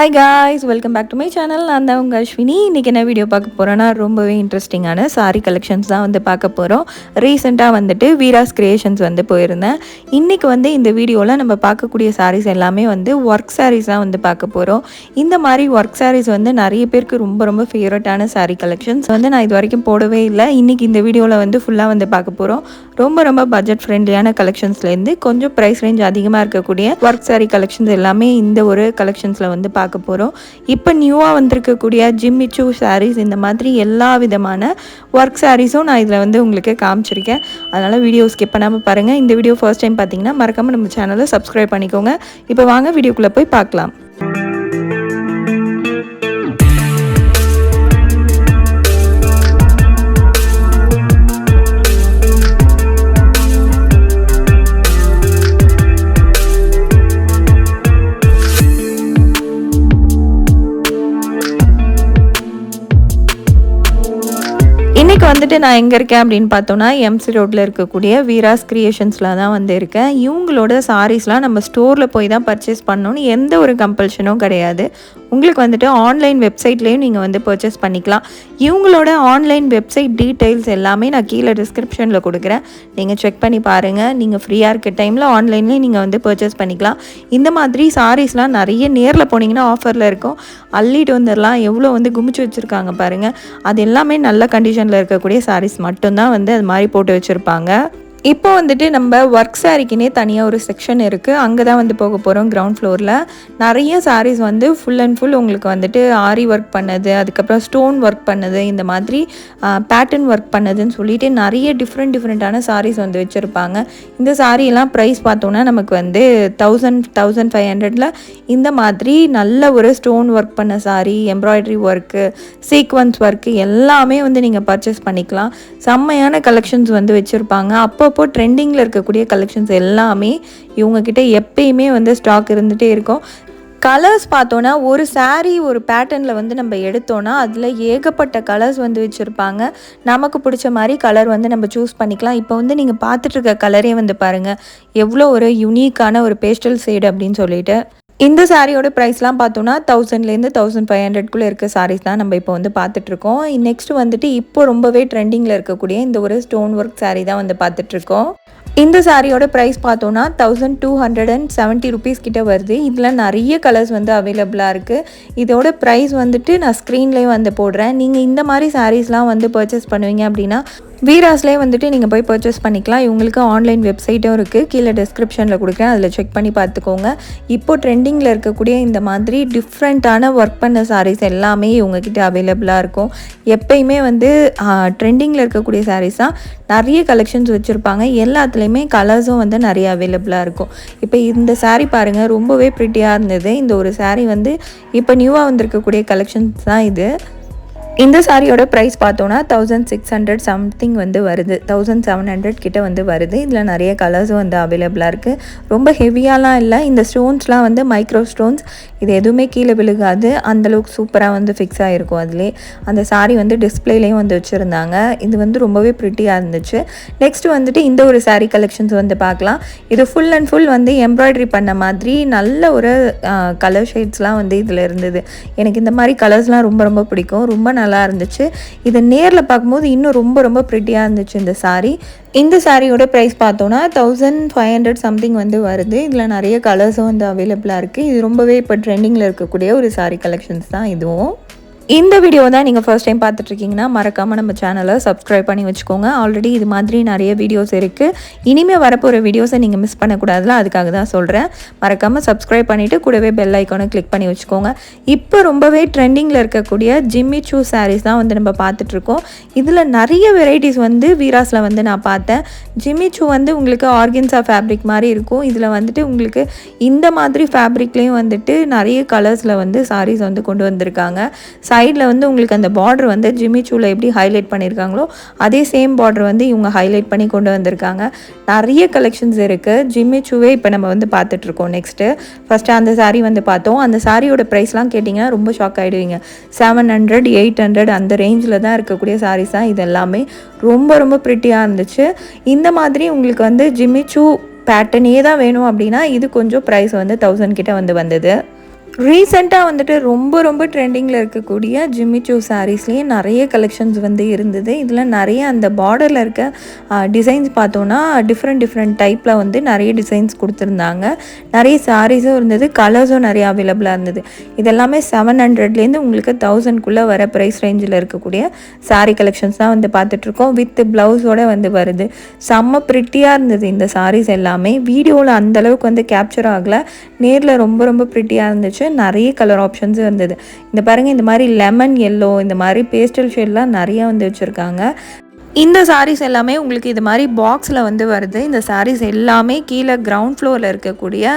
Hi guys welcome back to my channel நான் தான் உங்கள் அஸ்வினி. இன்றைக்கி என்ன வீடியோ பார்க்க போகிறோன்னா ரொம்பவே இன்ட்ரெஸ்டிங்கான சாரி கலெக்ஷன்ஸ் தான் வந்து பார்க்க போகிறோம் ரீசெண்டாக வந்துட்டு வீராஸ் கிரியேஷன்ஸ் வந்து போயிருந்தேன். இன்றைக்கி வந்து இந்த வீடியோவில் நம்ம பார்க்கக்கூடிய சாரீஸ் எல்லாமே வந்து ஒர்க் சாரீஸ் தான் வந்து பார்க்க போகிறோம் இந்த மாதிரி ஒர்க் சாரீஸ் வந்து நிறைய பேருக்கு ரொம்ப ரொம்ப ஃபேவரட்டான சாரீ கலெக்ஷன்ஸ் வந்து நான் இது வரைக்கும் போடவே இல்லை. இன்றைக்கி இந்த வீடியோவில் வந்து ஃபுல்லாக வந்து பார்க்க போகிறோம் ரொம்ப ரொம்ப பட்ஜெட் ஃப்ரெண்ட்லியான கலெக்ஷன்ஸ்லேருந்து கொஞ்சம் ப்ரைஸ் ரேஞ்ச் அதிகமாக இருக்கக்கூடிய ஒர்க் சாரீ கலெக்ஷன்ஸ் எல்லாமே இந்த ஒரு கலெக்ஷன்ஸில் வந்து பார்க்க போகிறோம் இப்போ நியூவாக வந்திருக்கக்கூடிய ஜிம்மிச்சூ சாரீஸ் இந்த மாதிரி எல்லா விதமான ஒர்க் சாரீஸும் நான் இதில் வந்து உங்களுக்கு காமிச்சிருக்கேன். அதனால் வீடியோ ஸ்கிப் பண்ணாமல் பாருங்கள் இந்த வீடியோ ஃபர்ஸ்ட் டைம் பார்த்தீங்கன்னா மறக்காமல் நம்ம சேனலை சப்ஸ்கிரைப் பண்ணிக்கோங்க. இப்போ வாங்க வீடியோக்குள்ளே போய் பார்க்கலாம். வந்துட்டு நான் எங்கே இருக்கேன் அப்படின்னு பார்த்தோன்னா எம்சி ரோட்டில் இருக்கக்கூடிய வீராஸ் கிரியேஷன்ஸில் தான் வந்து இருக்கேன். இவங்களோட சாரீஸ்லாம் நம்ம ஸ்டோரில் போய் தான் பர்ச்சேஸ் பண்ணணும்னு எந்த ஒரு கம்பல்ஷனும் கிடையாது. உங்களுக்கு வந்துட்டு ஆன்லைன் வெப்சைட்லேயும் நீங்கள் வந்து பர்ச்சேஸ் பண்ணிக்கலாம். இவங்களோட ஆன்லைன் வெப்சைட் டீட்டெயில்ஸ் எல்லாமே நான் கீழே டிஸ்கிரிப்ஷனில் கொடுக்குறேன். நீங்கள் செக் பண்ணி பாருங்கள் நீங்கள் ஃப்ரீயாக இருக்க டைமில் ஆன்லைன்லேயும் நீங்கள் வந்து பர்ச்சேஸ் பண்ணிக்கலாம். இந்த மாதிரி சாரீஸ்லாம் நிறைய நேரில் போனீங்கன்னா ஆஃபரில் இருக்கும். அள்ளிட்டு வந்துடலாம் எவ்வளோ வந்து குமிச்சு வச்சுருக்காங்க பாருங்கள் அது எல்லாமே நல்ல கண்டிஷனில் இருக்கக்கூடிய சாரீஸ் மட்டும்தான் வந்து அது மாதிரி போட்டு வச்சுருப்பாங்க. இப்போ வந்துட்டு நம்ம ஒர்க் சாரிக்குனே தனியாக ஒரு செக்ஷன் இருக்குது அங்கே தான் வந்து போக போகிறோம் கிரவுண்ட் ஃப்ளோரில் நிறைய சாரீஸ் வந்து ஃபுல் அண்ட் ஃபுல் உங்களுக்கு வந்துட்டு ஆரி ஒர்க் பண்ணது அதுக்கப்புறம் ஸ்டோன் ஒர்க் பண்ணது இந்த மாதிரி பேட்டர்ன் ஒர்க் பண்ணதுன்னு சொல்லிட்டு நிறைய டிஃப்ரெண்ட் டிஃப்ரெண்ட்டான சாரீஸ் வந்து வச்சுருப்பாங்க. இந்த சாரியெல்லாம் ப்ரைஸ் பார்த்தோன்னா நமக்கு வந்து தௌசண்ட் தௌசண்ட் ஃபைவ் ஹண்ட்ரடில் இந்த மாதிரி நல்ல ஒரு ஸ்டோன் ஒர்க் பண்ண sari embroidery work sequence work எல்லாமே வந்து நீங்கள் பர்ச்சேஸ் பண்ணிக்கலாம். செம்மையான கலெக்ஷன்ஸ் வந்து வச்சுருப்பாங்க. அப்போ அப்பப்போ ட்ரெண்டிங்கில் இருக்கக்கூடிய கலெக்ஷன்ஸ் எல்லாமே இவங்கக்கிட்ட எப்பயுமே வந்து ஸ்டாக் இருந்துகிட்டே இருக்கும். கலர்ஸ் பார்த்தோன்னா ஒரு சாரீ ஒரு பேட்டர்னில் வந்து நம்ம எடுத்தோன்னா அதில் ஏகப்பட்ட கலர்ஸ் வந்து வச்சுருப்பாங்க. நமக்கு பிடிச்ச மாதிரி கலர் வந்து நம்ம சூஸ் பண்ணிக்கலாம். இப்போ வந்து நீங்கள் பார்த்துட்ருக்க கலரே வந்து பாருங்கள் எவ்வளோ ஒரு யுனிக்கான ஒரு பேஸ்டல் ஷேடு அப்படின்னு சொல்லிட்டு. இந்த சாரியோட ப்ரைஸ்லாம் பார்த்தோன்னா தௌசண்ட்லேருந்து தௌசண்ட் ஃபைவ் ஹண்ட்ரட்குள்ளே இருக்க சாரீஸ் தான் நம்ம இப்போ வந்து பார்த்துட்ருக்கோம். நெக்ஸ்ட் வந்துட்டு இப்போ ரொம்பவே ட்ரெண்டிங்கில் இருக்கக்கூடிய இந்த ஒரு ஸ்டோன் ஒர்க் சாரீ தான் வந்து பார்த்துட்ருக்கோம். இந்த சாரியோட ப்ரைஸ் பார்த்தோன்னா thousand two hundred and seventy rupees கிட்ட வருது. இதில் நிறைய கலர்ஸ் வந்து அவைலபிளாக இருக்குது இதோட ப்ரைஸ் வந்துட்டு நான் ஸ்க்ரீன்லேயே வந்து போடுறேன். நீங்கள் இந்த மாதிரி சாரீஸ்லாம் வந்து பர்ச்சேஸ் பண்ணுவீங்க அப்படின்னா வீராஸ்லேயே வந்துட்டு நீங்கள் போய் பர்ச்சேஸ் பண்ணிக்கலாம். இவங்களுக்கு ஆன்லைன் வெப்சைட்டும் இருக்குது கீழே டிஸ்கிரிப்ஷனில் கொடுக்குறேன். அதில் செக் பண்ணி பார்த்துக்கோங்க. இப்போ ட்ரெண்டிங்கில் இருக்கக்கூடிய இந்த மாதிரி டிஃப்ரெண்ட்டான ஒர்க் பண்ண சாரீஸ் எல்லாமே இவங்கக்கிட்ட அவைலபிளாக இருக்கும். எப்பயுமே வந்து ட்ரெண்டிங்கில் இருக்கக்கூடிய சாரீஸாக நிறைய கலெக்ஷன்ஸ் வச்சுருப்பாங்க. எல்லாத்துலேயுமே கலர்ஸும் வந்து நிறைய அவைலபிளாக இருக்கும். இப்போ இந்த சாரீ பாருங்கள் ரொம்பவே ப்ரிட்டியாக இருந்தது. இந்த ஒரு சாரீ வந்து இப்போ நியூவாக வந்திருக்கக்கூடிய கலெக்ஷன்ஸ் தான் இது. இந்த சாரியோட ப்ரைஸ் பார்த்தோன்னா தௌசண்ட் சிக்ஸ் ஹண்ட்ரட் சம்திங் வந்து வருது. தௌசண்ட் செவன் ஹண்ட்ரட் கிட்ட வந்து வருது. இதில் நிறைய கலர்ஸும் வந்து அவைலபிளாக இருக்குது ரொம்ப ஹெவியாலாம் இல்லை. இந்த ஸ்டோன்ஸ்லாம் வந்து மைக்ரோ ஸ்டோன்ஸ் இது எதுவுமே கீழே விழுகாது. அந்தளவுக்கு சூப்பராக வந்து ஃபிக்ஸ் ஆகிருக்கும் அதிலே அந்த சாரீ வந்து டிஸ்பிளேலையும் வந்து வச்சுருந்தாங்க. இது வந்து ரொம்பவே ப்ரிட்டியாக இருந்துச்சு. நெக்ஸ்ட் வந்துட்டு இந்த ஒரு சாரீ கலெக்ஷன்ஸ் வந்து பார்க்கலாம். இது ஃபுல் அண்ட் ஃபுல் வந்து எம்ப்ராய்டரி பண்ண மாதிரி நல்ல ஒரு கலர் ஷேட்ஸ்லாம் வந்து இதில் இருந்தது. எனக்கு இந்த மாதிரி கலர்ஸ்லாம் ரொம்ப ரொம்ப பிடிக்கும். ரொம்ப நல்லா இருந்துச்சு இதை நேரில் பார்க்கும்போது இன்னும் ரொம்ப ரொம்ப ப்ரிட்டியாக இருந்துச்சு இந்த சாரீ இந்த சாரியோட ப்ரைஸ் பார்த்தோன்னா தௌசண்ட் ஃபைவ் ஹண்ட்ரட் சம்திங் வந்து வருது. இதில் நிறைய கலர்ஸும் வந்து அவைலபிளாக இருக்குது இது ரொம்பவே இப்போ ட்ரெண்டிங்கில் இருக்கக்கூடிய ஒரு சாரீ கலெக்ஷன்ஸ் தான் இதுவும். இந்த வீடியோ தான் நீங்கள் ஃபர்ஸ்ட் டைம் பார்த்துட்ருக்கீங்கன்னா மறக்காமல் நம்ம சேனலை சப்ஸ்கிரைப் பண்ணி வச்சுக்கோங்க. ஆல்ரெடி இது மாதிரி நிறைய வீடியோஸ் இருக்குது இனிமேல் வரப்போகிற வீடியோஸை நீங்கள் மிஸ் பண்ணக்கூடாதுல அதுக்காக தான் சொல்கிறேன் மறக்காமல் சப்ஸ்கிரைப் பண்ணிவிட்டு கூடவே பெல் ஐக்கானை கிளிக் பண்ணி வச்சுக்கோங்க. இப்போ ரொம்பவே ட்ரெண்டிங்கில் இருக்கக்கூடிய ஜிம்மி சூ சாரீஸ் தான் வந்து நம்ம பார்த்துட்ருக்கோம். இதில் நிறைய வெரைட்டிஸ் வந்து வீராஸில் வந்து நான் பார்த்தேன். ஜிம்மி சூ வந்து உங்களுக்கு ஆர்கன்ஸா ஃபேப்ரிக் மாதிரி இருக்கும். இதில் வந்துட்டு உங்களுக்கு இந்த மாதிரி ஃபேப்ரிக்லேயும் வந்துட்டு நிறைய கலர்ஸில் வந்து சாரீஸ் வந்து கொண்டு வந்திருக்காங்க. சைடில் வந்து உங்களுக்கு அந்த பார்டர் வந்து ஜிம்மி சூவில் எப்படி ஹைலைட் பண்ணியிருக்காங்களோ அதே சேம் பார்டர் வந்து இவங்க ஹைலைட் பண்ணி கொண்டு வந்திருக்காங்க. நிறைய கலெக்ஷன்ஸ் இருக்குது ஜிம்மி சூவே இப்போ நம்ம வந்து பார்த்துட்ருக்கோம் நெக்ஸ்ட்டு ஃபஸ்ட்டு அந்த சாரீ வந்து பார்த்தோம். அந்த சாரியோட ப்ரைஸ்லாம் கேட்டிங்கன்னா ரொம்ப ஷாக் ஆகிடுவீங்க செவன் ஹண்ட்ரட் எயிட் ஹண்ட்ரட் அந்த ரேஞ்சில் தான் இருக்கக்கூடிய சாரீஸ் தான் இது எல்லாமே. ரொம்ப ரொம்ப ப்ரிட்டியாக இருந்துச்சு. இந்த மாதிரி உங்களுக்கு வந்து ஜிம்மி சூ பேட்டர்னே தான் வேணும் அப்படின்னா இது கொஞ்சம் ப்ரைஸ் வந்து தௌசண்ட் கிட்ட வந்து வந்தது. ரீசெண்டாக வந்துட்டு ரொம்ப ரொம்ப ட்ரெண்டிங்கில் இருக்கக்கூடிய ஜிம்மி சூ சாரீஸ்லேயே நிறைய கலெக்ஷன்ஸ் வந்து இருந்தது. இதில் நிறைய அந்த பார்டரில் இருக்க டிசைன்ஸ் பார்த்தோன்னா டிஃப்ரெண்ட் டிஃப்ரெண்ட் டைப்பில் வந்து நிறைய டிசைன்ஸ் கொடுத்துருந்தாங்க. நிறைய சாரீஸும் இருந்தது கலர்ஸும் நிறைய அவைலபிளாக இருந்தது. இதெல்லாமே செவன் ஹண்ட்ரட்லேருந்து உங்களுக்கு தௌசண்ட்குள்ளே வர ப்ரைஸ் ரேஞ்சில் இருக்கக்கூடிய சாரீ கலெக்ஷன்ஸ் தான் வந்து பார்த்துட்ருக்கோம். வித் ப்ளவுஸோடு வந்து வருது. செம்ம ப்ரிட்டியாக இருந்தது இந்த சாரீஸ் எல்லாமே. வீடியோவில் அந்தளவுக்கு வந்து கேப்சர் ஆகலை. நேரில் ரொம்ப ரொம்ப ப்ரிட்டியாக இருந்துச்சு. நிறைய கலர் ஆப்ஷன்ஸும் இருந்தது. இந்த பாருங்கள் இந்த மாதிரி லெமன் எல்லோ இந்த மாதிரி பேஸ்டல் ஷேட்லாம் நிறையா வந்து வச்சுருக்காங்க. இந்த சாரீஸ் எல்லாமே உங்களுக்கு இது மாதிரி பாக்ஸில் வந்து வருது. இந்த சாரீஸ் எல்லாமே கீழே கிரவுண்ட் ஃப்ளோரில் இருக்கக்கூடிய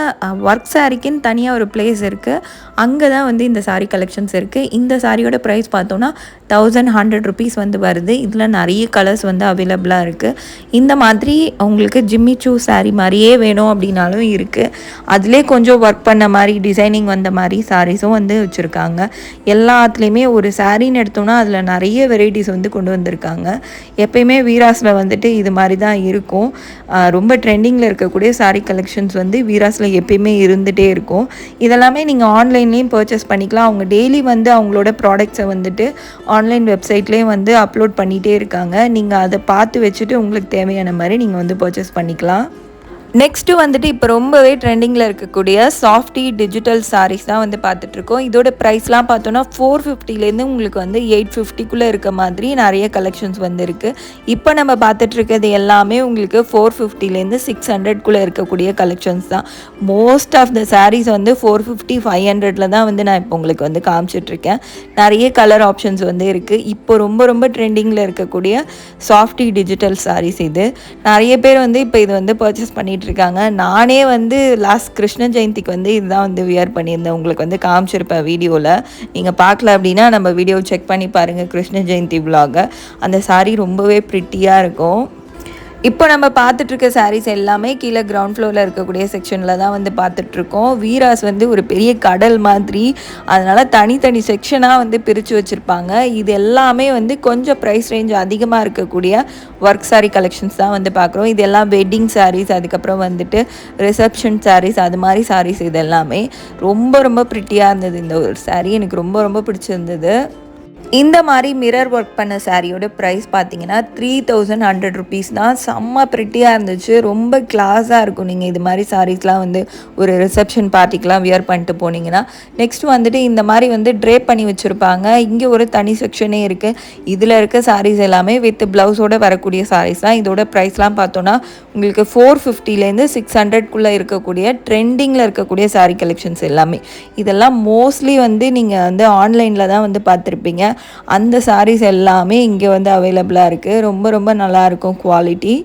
ஒர்க் சாரிக்குன்னு தனியாக ஒரு பிளேஸ் இருக்குது அங்கே தான் வந்து இந்த சாரீ கலெக்ஷன்ஸ் இருக்குது இந்த சாரியோட ப்ரைஸ் பார்த்தோன்னா தௌசண்ட் ஹண்ட்ரட் ருபீஸ் வந்து வருது. இதில் நிறைய கலர்ஸ் வந்து அவைலபிளாக இருக்குது இந்த மாதிரி உங்களுக்கு ஜிம்மி சூ சாரீ மாதிரியே வேணும் அப்படின்னாலும் இருக்குது அதிலே கொஞ்சம் ஒர்க் பண்ண மாதிரி டிசைனிங் வந்த மாதிரி சாரீஸும் வந்து வச்சுருக்காங்க. எல்லாத்துலேயுமே ஒரு சாரின்னு எடுத்தோம்னா அதில் நிறைய வெரைட்டிஸ் வந்து கொண்டு வந்திருக்காங்க. எப்பயுமே வீராஸில் வந்துட்டு இது மாதிரி தான் இருக்கும். ரொம்ப ட்ரெண்டிங்கில் இருக்கக்கூடிய சாரீ கலெக்ஷன்ஸ் வந்து வீராஸில் எப்பயுமே இருந்துகிட்டே இருக்கும். இதெல்லாமே நீங்கள் ஆன்லைன்லேயும் பர்ச்சேஸ் பண்ணிக்கலாம். அவங்க டெய்லி வந்து அவங்களோட ப்ராடக்ட்ஸை வந்துட்டு ஆன்லைன் வெப்சைட்லேயும் வந்து அப்லோட் பண்ணிகிட்டே இருக்காங்க. நீங்கள் அதை பார்த்து வச்சுட்டு உங்களுக்கு தேவையான மாதிரி நீங்கள் வந்து பர்ச்சேஸ் பண்ணிக்கலாம். நெக்ஸ்ட்டு வந்துட்டு இப்போ ரொம்பவே ட்ரெண்டிங்கில் இருக்கக்கூடிய சாஃப்டி டிஜிட்டல் சாரீஸ் தான் வந்து பார்த்துட்ருக்கோம். இதோட ப்ரைஸ்லாம் பார்த்தோன்னா ஃபோர் ஃபிஃப்டிலேருந்து உங்களுக்கு வந்து எயிட் ஃபிஃப்டிக்குள்ளே இருக்க மாதிரி நிறைய கலெக்ஷன்ஸ் வந்து இருக்குது இப்போ நம்ம பார்த்துட்ருக்கிறது எல்லாமே உங்களுக்கு ஃபோர் ஃபிஃப்டிலேருந்து சிக்ஸ் ஹண்ட்ரட்குள்ளே இருக்கக்கூடிய கலெக்ஷன்ஸ் தான். மோஸ்ட் ஆஃப் த சாரீஸ் வந்து ஃபோர் ஃபிஃப்டி ஃபைவ் ஹண்ட்ரடில் தான் வந்து நான் இப்போ உங்களுக்கு வந்து காமிச்சிட்ருக்கேன். நிறைய கலர் ஆப்ஷன்ஸ் வந்து இருக்குது இப்போ ரொம்ப ரொம்ப ட்ரெண்டிங்கில் இருக்கக்கூடிய சாஃப்டி டிஜிட்டல் சாரீஸ் இது. நிறைய பேர் வந்து இப்போ இது வந்து பர்ச்சேஸ் பண்ணிட்டு இருக்காங்க நானே வந்து லாஸ்ட் கிருஷ்ண ஜெயந்திக்கு வந்து இதுதான் வந்து வியர் பண்ணியிருந்தேன். உங்களுக்கு வந்து காமிச்சிருப்பேன் வீடியோவில் நீங்கள் பார்க்கல அப்படின்னா நம்ம வீடியோ செக் பண்ணி பாருங்கள் கிருஷ்ண ஜெயந்தி விலாகை அந்த சாரீ ரொம்பவே ப்ரிட்டியாக இருக்கும். இப்போ நம்ம பார்த்துட்ருக்க சாரீஸ் எல்லாமே கீழே கிரவுண்ட் ஃப்ளோரில் இருக்கக்கூடிய செக்ஷனில் தான் வந்து பார்த்துட்ருக்கோம். வீராஸ் வந்து ஒரு பெரிய கடல் மாதிரி அதனால் தனித்தனி செக்ஷனாக வந்து பிரித்து வச்சுருப்பாங்க. இது எல்லாமே வந்து கொஞ்சம் ப்ரைஸ் ரேஞ்ச் அதிகமாக இருக்கக்கூடிய ஒர்க் சாரீ கலெக்ஷன்ஸ் தான் வந்து பார்க்குறோம். இது எல்லாம் வெட்டிங் சாரீஸ் அதுக்கப்புறம் வந்துட்டு ரிசப்ஷன் சாரீஸ் அது மாதிரி சாரீஸ் இது எல்லாமே. ரொம்ப ரொம்ப ப்ரிட்டியாக இருந்தது இந்த ஒரு சாரீ எனக்கு ரொம்ப ரொம்ப பிடிச்சிருந்தது. இந்த மாதிரி மிரர் ஒர்க் பண்ண சாரியோட ப்ரைஸ் பார்த்தீங்கன்னா த்ரீ தௌசண்ட் ஹண்ட்ரட் ருபீஸ் தான். செம்ம ப்ரிட்டியாக இருந்துச்சு. ரொம்ப கிளாஸாக இருக்கும். நீங்கள் இது மாதிரி சாரீஸ்லாம் வந்து ஒரு ரிசப்ஷன் பார்ட்டிக்கெலாம் வியர் பண்ணிட்டு போனீங்கன்னா நெக்ஸ்ட் வந்துட்டு இந்த மாதிரி வந்து ட்ரேப் பண்ணி வச்சுருப்பாங்க. இங்கே ஒரு தனி செக்ஷனே இருக்குது இதில் இருக்க சாரீஸ் எல்லாமே வித் ப்ளவுஸோடு வரக்கூடிய சாரீஸ் தான். இதோட ப்ரைஸ்லாம் பார்த்தோன்னா உங்களுக்கு ஃபோர் ஃபிஃப்டிலேருந்து சிக்ஸ் ஹண்ட்ரட்குள்ளே இருக்கக்கூடிய ட்ரெண்டிங்கில் இருக்கக்கூடிய சாரீ கலெக்ஷன்ஸ் எல்லாமே. இதெல்லாம் மோஸ்ட்லி வந்து நீங்கள் வந்து ஆன்லைனில் தான் வந்து பார்த்துருப்பீங்க. அந்த சாரீஸ் எல்லாமே இங்கே வந்து அவைலபிளாக இருக்குது ரொம்ப ரொம்ப நல்லாயிருக்கும் குவாலிட்டி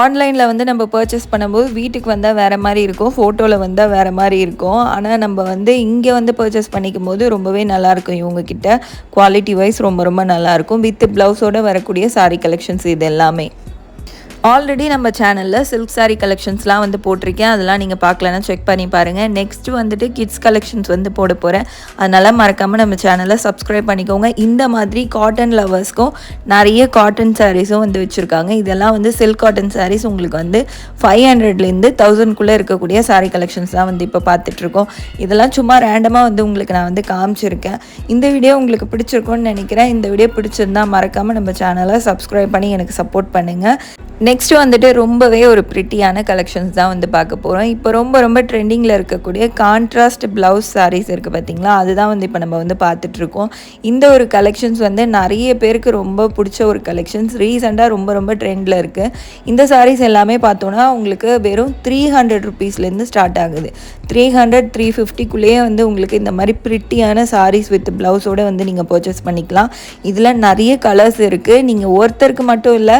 ஆன்லைனில் வந்து நம்ம பர்ச்சேஸ் பண்ணும்போது வீட்டுக்கு வந்தால் வேறு மாதிரி இருக்கும் ஃபோட்டோவில் வந்தால் வேறு மாதிரி இருக்கும். ஆனால் நம்ம வந்து இங்கே வந்து பர்ச்சேஸ் பண்ணிக்கும் போது ரொம்பவே நல்லாயிருக்கும் இவங்கக்கிட்ட குவாலிட்டி வைஸ் ரொம்ப ரொம்ப நல்லாயிருக்கும். வித் ப்ளவுஸோடு வரக்கூடிய சாரீ கலெக்ஷன்ஸ் இது எல்லாமே. ஆல்ரெடி நம்ம சேனலில் சில்க் சாரீ கலெக்ஷன்ஸ்லாம் வந்து போட்டிருக்கேன். அதெல்லாம் நீங்கள் பார்க்கலன்னா செக் பண்ணி பாருங்கள் நெக்ஸ்ட்டு வந்துட்டு கிட்ஸ் கலெக்ஷன்ஸ் வந்து போட போகிறேன் அதனால் மறக்காமல் நம்ம சேனலை சப்ஸ்கிரைப் பண்ணிக்கோங்க. இந்த மாதிரி காட்டன் லவர்ஸ்க்கும் நிறைய காட்டன் சாரீஸும் வந்து வச்சுருக்காங்க. இதெல்லாம் வந்து சில்க் காட்டன் சாரீஸ் உங்களுக்கு வந்து ஃபைவ் ஹண்ட்ரட்லேருந்து தௌசண்ட்குள்ளே இருக்கக்கூடிய சாரீ கலெக்ஷன்ஸ் தான் வந்து இப்போ பார்த்துட்ருக்கோம். இதெல்லாம் சும்மா ரேண்டமாக வந்து உங்களுக்கு நான் வந்து காமிச்சிருக்கேன். இந்த வீடியோ உங்களுக்கு பிடிச்சிருக்கும்னு நினைக்கிறேன். இந்த வீடியோ பிடிச்சிருந்தா மறக்காமல் நம்ம சேனலை சப்ஸ்கிரைப் பண்ணி எனக்கு சப்போர்ட் பண்ணுங்கள் நெக்ஸ்ட் வந்துட்டு ரொம்பவே ஒரு ப்ரிட்டியான கலெக்ஷன்ஸ் தான் வந்து பார்க்க போகிறோம் இப்போ ரொம்ப ரொம்ப ட்ரெண்டிங்கில் இருக்கக்கூடிய கான்ட்ராஸ்ட் ப்ளவுஸ் சாரீஸ் இருக்குது பார்த்தீங்களா அதுதான் வந்து இப்போ நம்ம வந்து பார்த்துட்ருக்கோம். இந்த ஒரு கலெக்ஷன்ஸ் வந்து நிறைய பேருக்கு ரொம்ப பிடிச்ச ஒரு கலெக்ஷன்ஸ் ரீசெண்டாக ரொம்ப ரொம்ப ட்ரெண்டில் இருக்குது இந்த சாரீஸ் எல்லாமே பார்த்தோன்னா உங்களுக்கு வெறும் த்ரீ ஹண்ட்ரட் ருபீஸ்லேருந்து ஸ்டார்ட் ஆகுது. த்ரீ ஹண்ட்ரட் த்ரீ ஃபிஃப்டிக்குள்ளேயே வந்து உங்களுக்கு இந்த மாதிரி ப்ரிட்டியான சாரீஸ் வித் ப்ளவுஸோடு வந்து நீங்கள் பர்ச்சேஸ் பண்ணிக்கலாம். இதில் நிறைய கலர்ஸ் இருக்குது நீங்கள் ஒருத்தருக்கு மட்டும் இல்லை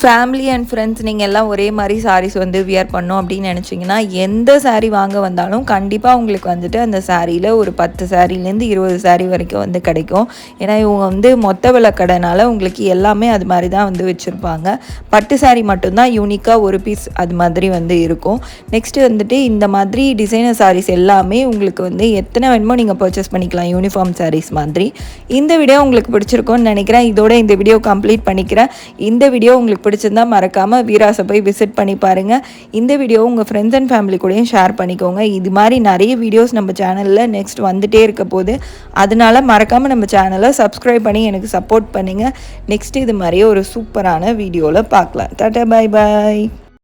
ஃபேமிலி அண்ட் ஃப்ரெண்ட்ஸ் நீங்கள் எல்லாம் ஒரே மாதிரி சாரீஸ் வந்து வியர் பண்ணோம் அப்படின்னு நினச்சிங்கன்னா எந்த சாரீ வாங்க வந்தாலும் கண்டிப்பாக உங்களுக்கு வந்துட்டு அந்த சாரியில் ஒரு பத்து சாரிலேருந்து இருபது சாரீ வரைக்கும் வந்து கிடைக்கும். ஏன்னா இவங்க வந்து மொத்த விளக்கடைனால உங்களுக்கு எல்லாமே அது மாதிரி தான் வந்து வச்சுருப்பாங்க. பட்டு சாரீ மட்டும்தான் யூனிக்காக ஒரு பீஸ் அது மாதிரி வந்து இருக்கும். நெக்ஸ்ட்டு வந்துட்டு இந்த மாதிரி டிசைனர் சாரீஸ் எல்லாமே உங்களுக்கு வந்து எத்தனை வேணுமோ நீங்கள் பர்ச்சேஸ் பண்ணிக்கலாம் யூனிஃபார்ம் சாரீஸ் மாதிரி. இந்த வீடியோ உங்களுக்கு பிடிச்சிருக்கும்னு நினைக்கிறேன். இதோட இந்த வீடியோ கம்ப்ளீட் பண்ணிக்கிறேன். இந்த வீடியோ உங்களுக்கு பிடிச்சிருந்தா மறக்காமல் வீராஸை போய் விசிட் பண்ணி பாருங்கள் இந்த வீடியோ உங்கள் ஃப்ரெண்ட்ஸ் அண்ட் ஃபேமிலி கூடயும் ஷேர் பண்ணிக்கோங்க. இது மாதிரி நிறைய வீடியோஸ் நம்ம சேனலில் நெக்ஸ்ட் வந்துட்டே இருக்க போது. அதனால மறக்காமல் நம்ம சேனலை சப்ஸ்கிரைப் பண்ணி எனக்கு சப்போர்ட் பண்ணுங்கள் நெக்ஸ்ட் இது மாதிரியே ஒரு சூப்பரான வீடியோவில் பார்க்கலாம். டாட்டா பாய் பாய்